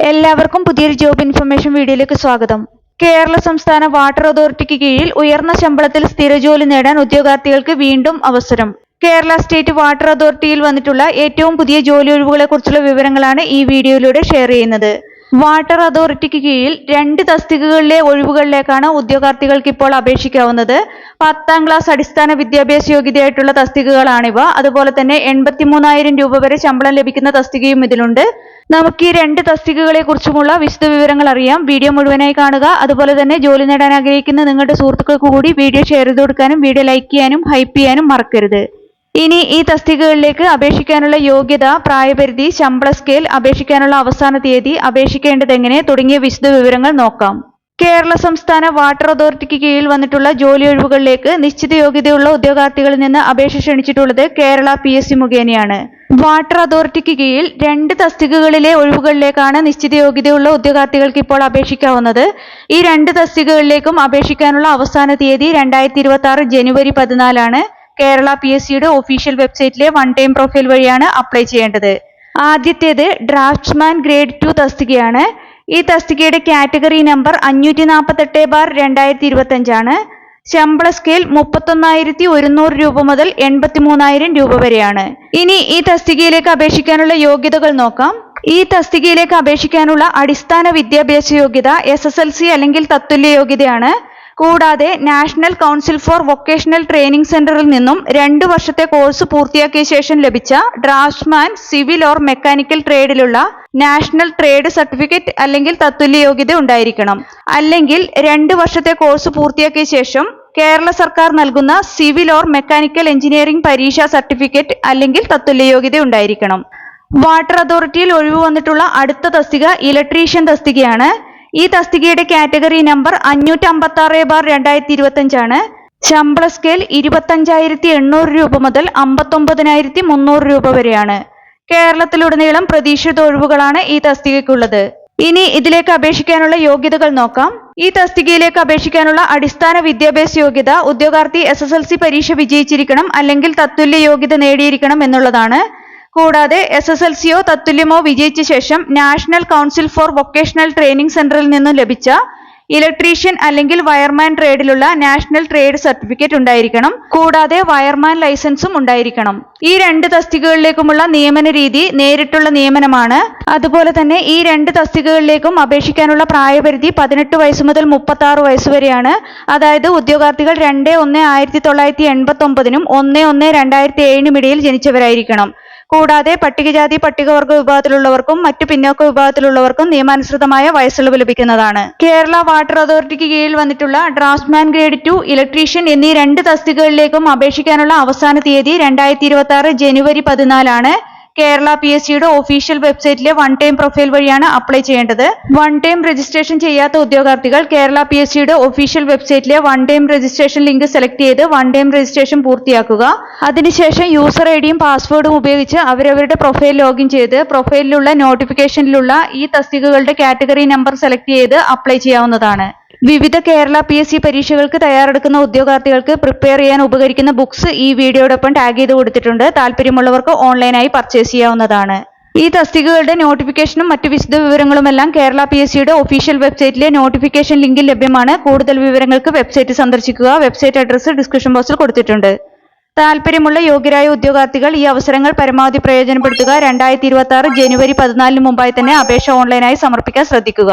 എല്ലാവർക്കും പുതിയൊരു job information വീഡിയോയിലേക്ക് സ്വാഗതം. കേരള സംസ്ഥാന വാട്ടർ അതോറിറ്റിക്ക് കീഴിൽ ഉയർന്ന ശമ്പളത്തിൽ സ്ഥിരജോലി നേടാൻ ഉദ്യോഗാർത്ഥികൾക്ക് വീണ്ടും അവസരം. കേരള സ്റ്റേറ്റ് വാട്ടർ അതോറിറ്റിയിൽ വന്നിട്ടുള്ള ഏറ്റവും പുതിയ ജോലി ഒഴിവുകളെ കുറിച്ചുള്ള വിവരങ്ങളാണ് ഈ വീഡിയോയിലൂടെ ഷെയർ ചെയ്യുന്നത്. വാട്ടർ അതോറിറ്റിക്ക് കീഴിൽ രണ്ട് തസ്തികകളിലെ ഒഴിവുകളിലേക്കാണ് ഉദ്യോഗാർത്ഥികൾക്ക് ഇപ്പോൾ അപേക്ഷിക്കാവുന്നത്. പത്താം ക്ലാസ് അടിസ്ഥാന വിദ്യാഭ്യാസ യോഗ്യതയായിട്ടുള്ള തസ്തികകളാണിവ. അതുപോലെ തന്നെ എൺപത്തിമൂന്നായിരം രൂപ വരെ ശമ്പളം ലഭിക്കുന്ന തസ്തികയും ഇതിലുണ്ട്. നമുക്ക് ഈ രണ്ട് തസ്തികകളെ കുറിച്ചുമുള്ള വിശദ വിവരങ്ങൾ അറിയാം. വീഡിയോ മുഴുവനായി കാണുക. അതുപോലെ തന്നെ ജോലി നേടാൻ ആഗ്രഹിക്കുന്ന നിങ്ങളുടെ സുഹൃത്തുക്കൾക്ക് കൂടി വീഡിയോ ഷെയർ ചെയ്ത് കൊടുക്കാനും വീഡിയോ ലൈക്ക് ചെയ്യാനും ഹൈപ്പ് ചെയ്യാനും മറക്കരുത്. ഇനി ഈ തസ്തികകളിലേക്ക് അപേക്ഷിക്കാനുള്ള യോഗ്യത പ്രായപരിധി ശമ്പള സ്കെയിൽ അപേക്ഷിക്കാനുള്ള അവസാന തീയതി അപേക്ഷിക്കേണ്ടതെങ്ങനെ തുടങ്ങിയ വിശദ വിവരങ്ങൾ നോക്കാം. കേരള സംസ്ഥാന വാട്ടർ അതോറിറ്റിക്ക് കീഴിൽ വന്നിട്ടുള്ള ജോലി ഒഴിവുകളിലേക്ക് നിശ്ചിത യോഗ്യതയുള്ള ഉദ്യോഗാർത്ഥികളിൽ നിന്ന് അപേക്ഷ ക്ഷണിച്ചിട്ടുള്ളത് കേരള പി എസ് സി മുഖേനയാണ്. വാട്ടർ അതോറിറ്റിക്ക് കീഴിൽ രണ്ട് തസ്തികകളിലെ ഒഴിവുകളിലേക്കാണ് നിശ്ചിത യോഗ്യതയുള്ള ഉദ്യോഗാർത്ഥികൾക്ക് ഇപ്പോൾ അപേക്ഷിക്കാവുന്നത്. ഈ രണ്ട് തസ്തികകളിലേക്കും അപേക്ഷിക്കാനുള്ള അവസാന തീയതി രണ്ടായിരത്തി ഇരുപത്തി ആറ് ജനുവരി പതിനാലാണ്. കേരള പി എസ് സിയുടെ ഒഫീഷ്യൽ വെബ്സൈറ്റിലെ വൺ ടൈം പ്രൊഫൈൽ വഴിയാണ് അപ്ലൈ ചെയ്യേണ്ടത്. ആദ്യത്തേത് ഡ്രാഫ്റ്റ്സ്മാൻ ഗ്രേഡ് ടു തസ്തികയാണ്. ഈ തസ്തികയുടെ കാറ്റഗറി നമ്പർ അഞ്ഞൂറ്റി നാൽപ്പത്തെട്ട് ബാർ രണ്ടായിരത്തി ഇരുപത്തഞ്ചാണ് ശമ്പള സ്കെയിൽ മുപ്പത്തൊന്നായിരത്തി ഒരുന്നൂറ് രൂപ മുതൽ എൺപത്തി മൂന്നായിരം രൂപ വരെയാണ്. ഇനി ഈ തസ്തികയിലേക്ക് അപേക്ഷിക്കാനുള്ള യോഗ്യതകൾ നോക്കാം. ഈ തസ്തികയിലേക്ക് അപേക്ഷിക്കാനുള്ള അടിസ്ഥാന വിദ്യാഭ്യാസ യോഗ്യത എസ് അല്ലെങ്കിൽ തത്തുല്യ യോഗ്യതയാണ്. കൂടാതെ national council for vocational training സെന്ററിൽ നിന്നും രണ്ടു വർഷത്തെ കോഴ്സ് പൂർത്തിയാക്കിയ ശേഷം ലഭിച്ച ഡ്രാഫ്റ്റ്സ്മാൻ സിവിൽ ഓർ മെക്കാനിക്കൽ ട്രേഡിലുള്ള നാഷണൽ ട്രേഡ് സർട്ടിഫിക്കറ്റ് അല്ലെങ്കിൽ തത്തുല്യ യോഗ്യത ഉണ്ടായിരിക്കണം. അല്ലെങ്കിൽ രണ്ട് വർഷത്തെ കോഴ്സ് പൂർത്തിയാക്കിയ ശേഷം കേരള സർക്കാർ നൽകുന്ന സിവിൽ ഓർ മെക്കാനിക്കൽ എഞ്ചിനീയറിംഗ് പരീക്ഷാ സർട്ടിഫിക്കറ്റ് അല്ലെങ്കിൽ തത്തുല്യ യോഗ്യത ഉണ്ടായിരിക്കണം. വാട്ടർ അതോറിറ്റിയിൽ ഒഴിവ് വന്നിട്ടുള്ള അടുത്ത തസ്തിക ഇലക്ട്രീഷ്യൻ തസ്തികയാണ് ഈ തസ്തികയുടെ കാറ്റഗറി നമ്പർ അഞ്ഞൂറ്റി അമ്പത്തി ആറ് ബാർ രണ്ടായിരത്തി ഇരുപത്തി അഞ്ചാണ് ശമ്പള സ്കെയിൽ ഇരുപത്തഞ്ചായിരത്തി എണ്ണൂറ് രൂപ മുതൽ അമ്പത്തൊമ്പതിനായിരത്തി മുന്നൂറ് രൂപ വരെയാണ്. കേരളത്തിലുടനീളം പ്രതീക്ഷിത ഒഴിവുകളാണ് ഈ തസ്തികയ്ക്കുള്ളത്. ഇനി ഇതിലേക്ക് അപേക്ഷിക്കാനുള്ള യോഗ്യതകൾ നോക്കാം. ഈ തസ്തികയിലേക്ക് അപേക്ഷിക്കാനുള്ള അടിസ്ഥാന വിദ്യാഭ്യാസ യോഗ്യത ഉദ്യോഗാർത്ഥി എസ് എസ് എൽ സി പരീക്ഷ വിജയിച്ചിരിക്കണം അല്ലെങ്കിൽ തത്തുല്യ യോഗ്യത നേടിയിരിക്കണം എന്നുള്ളതാണ്. കൂടാതെ എസ് എസ് എൽ സിയോ തത്തുല്യമോ വിജയിച്ച ശേഷം national council for vocational training സെന്ററിൽ നിന്നും ലഭിച്ച ഇലക്ട്രീഷ്യൻ അല്ലെങ്കിൽ വയർമാൻ ട്രേഡിലുള്ള നാഷണൽ ട്രേഡ് സർട്ടിഫിക്കറ്റ് ഉണ്ടായിരിക്കണം. കൂടാതെ വയർമാൻ ലൈസൻസും ഉണ്ടായിരിക്കണം. ഈ രണ്ട് തസ്തികകളിലേക്കുമുള്ള നിയമന രീതി നേരിട്ടുള്ള നിയമനമാണ്. അതുപോലെ തന്നെ ഈ രണ്ട് തസ്തികകളിലേക്കും അപേക്ഷിക്കാനുള്ള പ്രായപരിധി പതിനെട്ട് വയസ്സ് മുതൽ മുപ്പത്തി ആറ് വയസ്സ് വരെയാണ്. അതായത് ഉദ്യോഗാർത്ഥികൾ രണ്ട് ഒന്ന് ആയിരത്തി തൊള്ളായിരത്തി എൺപത്തി ഒമ്പതിനും ഒന്ന് ഒന്ന് രണ്ടായിരത്തി ഏഴിനും ഇടയിൽ ജനിച്ചവരായിരിക്കണം. കൂടാതെ പട്ടികജാതി പട്ടികവർഗ വിഭാഗത്തിലുള്ളവർക്കും മറ്റു പിന്നോക്ക വിഭാഗത്തിലുള്ളവർക്കും നിയമാനുസൃതമായ വയസ്സിളവ് ലഭിക്കുന്നതാണ്. കേരള വാട്ടർ അതോറിറ്റിക്ക് കീഴിൽ വന്നിട്ടുള്ള ഡ്രാഫ്റ്റ്മാൻ ഗ്രേഡ് ടു ഇലക്ട്രീഷ്യൻ എന്നീ രണ്ട് തസ്തികകളിലേക്കും അപേക്ഷിക്കാനുള്ള അവസാന തീയതി രണ്ടായിരത്തി ഇരുപത്തി ആറ് ജനുവരി പതിനാലാണ്. കേരള പി എസ് സിയുടെ ഒഫീഷ്യൽ വെബ്സൈറ്റിലെ വൺ ടൈം പ്രൊഫൈൽ വഴിയാണ് അപ്ലൈ ചെയ്യേണ്ടത്. വൺ ടൈം രജിസ്ട്രേഷൻ ചെയ്യാത്ത ഉദ്യോഗാർത്ഥികൾ കേരള പി എസ് സിയുടെ official വെബ്സൈറ്റിലെ one time registration link select ചെയ്ത് വൺ ടൈം രജിസ്ട്രേഷൻ പൂർത്തിയാക്കുക. അതിനുശേഷം യൂസർ ഐ ഡിയും പാസ്വേഡും ഉപയോഗിച്ച് അവരവരുടെ പ്രൊഫൈൽ ലോഗിൻ ചെയ്ത് പ്രൊഫൈലിലുള്ള നോട്ടിഫിക്കേഷനിലുള്ള ഈ തസ്തികകളുടെ കാറ്റഗറി നമ്പർ സെലക്ട് ചെയ്ത് അപ്ലൈ ചെയ്യാവുന്നതാണ്. വിവിധ കേരള പി എസ് സി പരീക്ഷകൾക്ക് തയ്യാറെടുക്കുന്ന ഉദ്യോഗാർത്ഥികൾക്ക് പ്രിപ്പയർ ചെയ്യാൻ ഉപകരിക്കുന്ന ബുക്സ് ഈ വീഡിയോടൊപ്പം ടാഗ് ചെയ്ത് കൊടുത്തിട്ടുണ്ട്. താല്പര്യമുള്ളവർക്ക് ഓൺലൈനായി പർച്ചേസ് ചെയ്യാവുന്നതാണ്. ഈ തസ്തികകളുടെ നോട്ടിഫിക്കേഷനും മറ്റു വിശദ വിവരങ്ങളുമെല്ലാം കേരള പി എസ് സിയുടെ ഒഫീഷ്യൽ വെബ്സൈറ്റിലെ നോട്ടിഫിക്കേഷൻ ലിങ്കിൽ ലഭ്യമാണ്. കൂടുതൽ വിവരങ്ങൾക്ക് വെബ്സൈറ്റ് സന്ദർശിക്കുക. വെബ്സൈറ്റ് അഡ്രസ്സ് ഡിസ്ക്രിപ്ഷൻ ബോക്സിൽ കൊടുത്തിട്ടുണ്ട്. താല്പര്യമുള്ള യോഗ്യരായ ഉദ്യോഗാർത്ഥികൾ ഈ അവസരങ്ങൾ പരമാവധി പ്രയോജനപ്പെടുത്തുക. രണ്ടായിരത്തി ഇരുപത്തി ആറ് ജനുവരി പതിനാലിന് മുമ്പായി തന്നെ അപേക്ഷ ഓൺലൈനായി സമർപ്പിക്കാൻ ശ്രദ്ധിക്കുക.